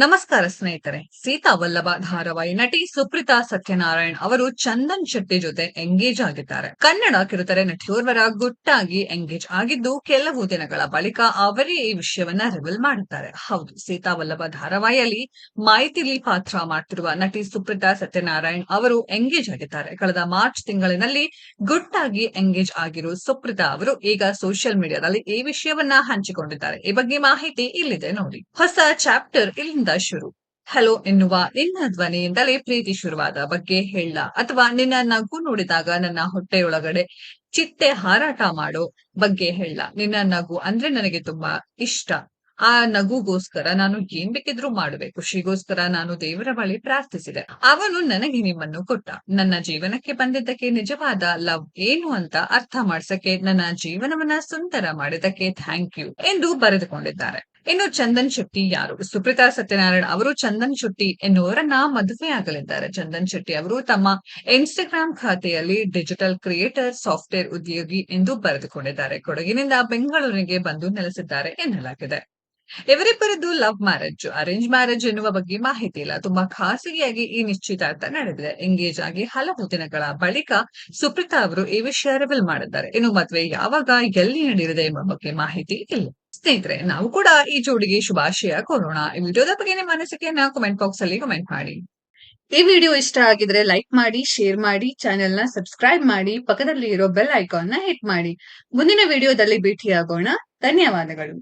ನಮಸ್ಕಾರ ಸ್ನೇಹಿತರೆ. ಸೀತಾ ವಲ್ಲಭ ಧಾರಾವಾಹಿ ನಟಿ ಸುಪ್ರೀತಾ ಸತ್ಯನಾರಾಯಣ್ ಅವರು ಚಂದನ್ ಶೆಟ್ಟಿ ಜೊತೆ ಎಂಗೇಜ್ ಆಗಿದ್ದಾರೆ. ಕನ್ನಡ ಕಿರುತೆರೆ ನಟಿಯೋರ್ವರ ಗುಟ್ಟಾಗಿ ಎಂಗೇಜ್ ಆಗಿದ್ದು ಕೆಲವು ದಿನಗಳ ಬಳಿಕ ಅವರೇ ಈ ವಿಷಯವನ್ನ ರಿವೀಲ್ ಮಾಡುತ್ತಾರೆ. ಹೌದು, ಸೀತಾ ವಲ್ಲಭ ಧಾರಾವಾಹಿಯಲ್ಲಿ ಮಾಹಿತಿಲಿ ಪಾತ್ರ ಮಾಡ್ತಿರುವ ನಟಿ ಸುಪ್ರೀತಾ ಸತ್ಯನಾರಾಯಣ್ ಅವರು ಎಂಗೇಜ್ ಆಗಿದ್ದಾರೆ. ಕಳೆದ ಮಾರ್ಚ್ ತಿಂಗಳಿನಲ್ಲಿ ಗುಟ್ಟಾಗಿ ಎಂಗೇಜ್ ಆಗಿರುವ ಸುಪ್ರೀತಾ ಅವರು ಈಗ ಸೋಷಿಯಲ್ ಮೀಡಿಯಾದಲ್ಲಿ ಈ ವಿಷಯವನ್ನ ಹಂಚಿಕೊಂಡಿದ್ದಾರೆ. ಈ ಬಗ್ಗೆ ಮಾಹಿತಿ ಇಲ್ಲಿದೆ ನೋಡಿ. ಹೊಸ ಚಾಪ್ಟರ್ ಇಲ್ಲಿಂದ ಶುರು? ಹಲೋ ಎನ್ನುವ ನಿನ್ನ ಧ್ವನಿಯಿಂದಲೇ ಪ್ರೀತಿ ಶುರುವಾದ ಬಗ್ಗೆ ಹೇಳ. ಅಥವಾ ನಿನ್ನ ನಗು ನೋಡಿದಾಗ ನನ್ನ ಹೊಟ್ಟೆಯೊಳಗಡೆ ಚಿಟ್ಟೆ ಹಾರಾಟ ಮಾಡೋ ಬಗ್ಗೆ ಹೇಳ. ನಿನ್ನ ನಗು ಅಂದ್ರೆ ನನಗೆ ತುಂಬಾ ಇಷ್ಟ. ಆ ನಗುಗೋಸ್ಕರ ನಾನು ಏನ್ ಬೇಕಿದ್ರೂ ಮಾಡುವೆ. ಖುಷಿಗೋಸ್ಕರ ನಾನು ದೇವರ ಬಳಿ ಪ್ರಾರ್ಥಿಸಿದೆ. ಅವನು ನನಗೆ ನಿಮ್ಮನ್ನು ಕೊಟ್ಟ. ನನ್ನ ಜೀವನಕ್ಕೆ ಬಂದಿದ್ದಕ್ಕೆ ನಿಜವಾದ ಲವ್ ಏನು ಅಂತ ಅರ್ಥ ಮಾಡ್ಸಕ್ಕೆ ನನ್ನ ಜೀವನವನ್ನ ಸುಂದರ ಮಾಡಿದ್ದಕ್ಕೆ ಥ್ಯಾಂಕ್ ಯು ಎಂದು ಬರೆದುಕೊಂಡಿದ್ದಾರೆ. ಇನ್ನು ಚಂದನ್ ಶೆಟ್ಟಿ ಯಾರು? ಸುಪ್ರೀತಾ ಸತ್ಯನಾರಾಯಣ ಅವರು ಚಂದನ್ ಶೆಟ್ಟಿ ಎನ್ನುವರನ್ನ ಮದುವೆಯಾಗಲಿದ್ದಾರೆ ಚಂದನ್ ಶೆಟ್ಟಿ ಅವರು ತಮ್ಮ ಇನ್ಸ್ಟಾಗ್ರಾಮ್ ಖಾತೆಯಲ್ಲಿ ಡಿಜಿಟಲ್ ಕ್ರಿಯೇಟರ್ ಸಾಫ್ಟ್ವೇರ್ ಉದ್ಯೋಗಿ ಎಂದು ಬರೆದುಕೊಂಡಿದ್ದಾರೆ. ಕೊಡಗಿನಿಂದ ಬೆಂಗಳೂರಿಗೆ ಬಂದು ನೆಲೆಸಿದ್ದಾರೆ ಎನ್ನಲಾಗಿದೆ. ಇವರಿಬ್ಬರದ್ದು ಲವ್ ಮ್ಯಾರೇಜ್ ಅರೇಂಜ್ ಮ್ಯಾರೇಜ್ ಎನ್ನುವ ಬಗ್ಗೆ ಮಾಹಿತಿ ಇಲ್ಲ. ತುಂಬಾ ಖಾಸಗಿಯಾಗಿ ಈ ನಿಶ್ಚಿತಾರ್ಥ ನಡೆದಿದೆ. ಎಂಗೇಜ್ ಆಗಿ ಹಲವು ದಿನಗಳ ಬಳಿಕ ಸುಪ್ರೀತಾ ಅವರು ಈ ವಿಷಯ ರಿವೀಲ್ ಮಾಡಿದ್ದಾರೆ. ಇನ್ನು ಮದುವೆ ಯಾವಾಗ, ಎಲ್ಲಿ ನಡೆಯಲಿದೆ ಎಂಬ ಬಗ್ಗೆ ಮಾಹಿತಿ ಇಲ್ಲ. ಸ್ನೇಹಿತರೆ, ನಾವು ಕೂಡ ಈ ಜೋಡಿಗೆ ಶುಭಾಶಯ. ಕೋರೋಣ ಈ ವಿಡಿಯೋದ ಬಗ್ಗೆ ನಿಮ್ಮ ಅನಿಸಿಕೆಯನ್ನ ಕಮೆಂಟ್ ಬಾಕ್ಸ್ ಅಲ್ಲಿ ಕಮೆಂಟ್ ಮಾಡಿ. ಈ ವಿಡಿಯೋ ಇಷ್ಟ ಆಗಿದ್ರೆ ಲೈಕ್ ಮಾಡಿ ಶೇರ್ ಮಾಡಿ ಚಾನೆಲ್ನ ಸಬ್ಸ್ಕ್ರೈಬ್ ಮಾಡಿ ಪಕ್ಕದಲ್ಲಿ ಇರೋ ಬೆಲ್ ಐಕಾನ್ನ ಹಿಟ್ ಮಾಡಿ. ಮುಂದಿನ ವಿಡಿಯೋದಲ್ಲಿ ಭೇಟಿಯಾಗೋಣ. ಧನ್ಯವಾದಗಳು.